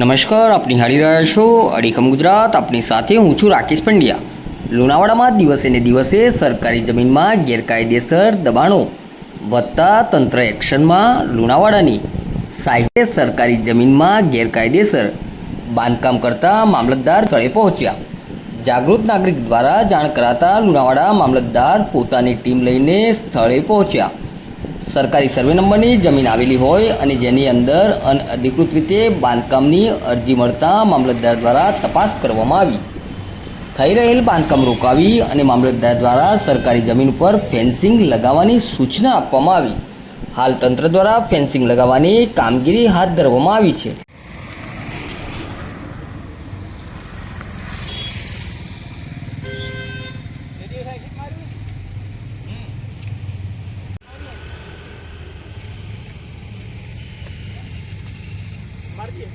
નમસ્કાર આપ નિહાળી રહ્યા છો અડીકમ ગુજરાત, આપની સાથે હું છું રાકેશ પંડ્યા. લુણાવાડામાં દિવસે ને દિવસે સરકારી જમીનમાં ગેરકાયદેસર દબાણો વધતા તંત્ર એક્શનમાં લુણાવાડાની સાહિત્ય સરકારી જમીનમાં ગેરકાયદેસર બાંધકામ કરતા મામલતદાર સ્થળે પહોંચ્યા. જાગૃત નાગરિક દ્વારા જાણ કરાતા લુણાવાડા મામલતદાર પોતાની ટીમ લઈને સ્થળે પહોંચ્યા. સરકારી સર્વે નંબરની જમીન આવેલી હોય અને જેની અંદર અનઅધિકૃત રીતે બાંધકામની અરજી મળતા મામલતદાર દ્વારા તપાસ કરવામાં આવી. થઈ રહેલ બાંધકામ રોકાવી અને મામલતદાર દ્વારા સરકારી જમીન ઉપર ફેન્સિંગ લગાવવાની સૂચના આપવામાં આવી. હાલ તંત્ર દ્વારા ફેન્સિંગ લગાવવાની કામગીરી હાથ ધરવામાં આવી છે. marchen.